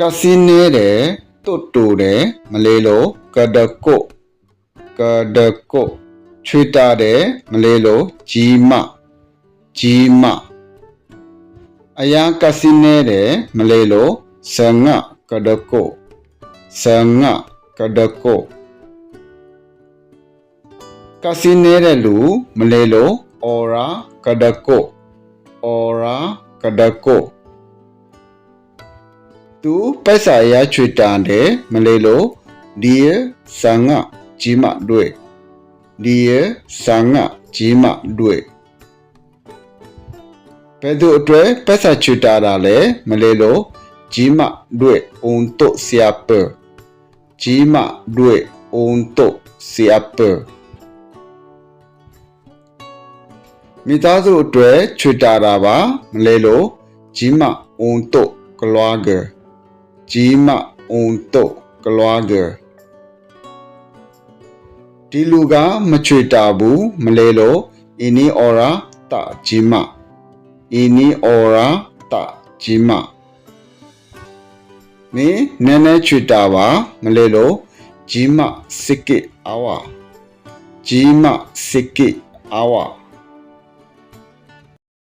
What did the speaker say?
ကစီနေတယ်တုတ်တူတယ်မလေးလို့ကဒကုတ်ကဒကုတ်ချွေတာတယ်မလေးလို့ကြီးမကြီးမအယာကစီနေတယ်မလေးလို့ဆငါကဒကုတ်ဆငါကဒကုတ်ကစီနေတဲ့လူမလေးလို့အော်ရာကဒကုတ်အော်ရာကဒကုတ် သူပိုက်စာရချွေတန်တယ်မလေးလို့ဒီရဆန်ငါကြီးမတွေ့ဒီရဆန်ငါကြီးမတွေ့ဘယ်သူအတွက်ပိုက်စာချွေတာတာလဲမလေးလို့ကြီးမတွေ့အုံတော့ဆရာပကြီးမတွေ့အုံတော့ဆရာပမိသားစုအတွက်ချွေတာတာပါမလေးလို့ကြီးမအုံတော့ ကလွားက Jima unto klwager ဒီလူကမချွေတာဘူးမလဲလို့အင်းနီအော်ရာတာဂျီမအင်းနီအော်ရာတာဂျီမမင်းနည်းနည်းချွေတာပါမလဲလို့ဂျီမစစ်ကိအဝါဂျီမစစ်ကိအဝါ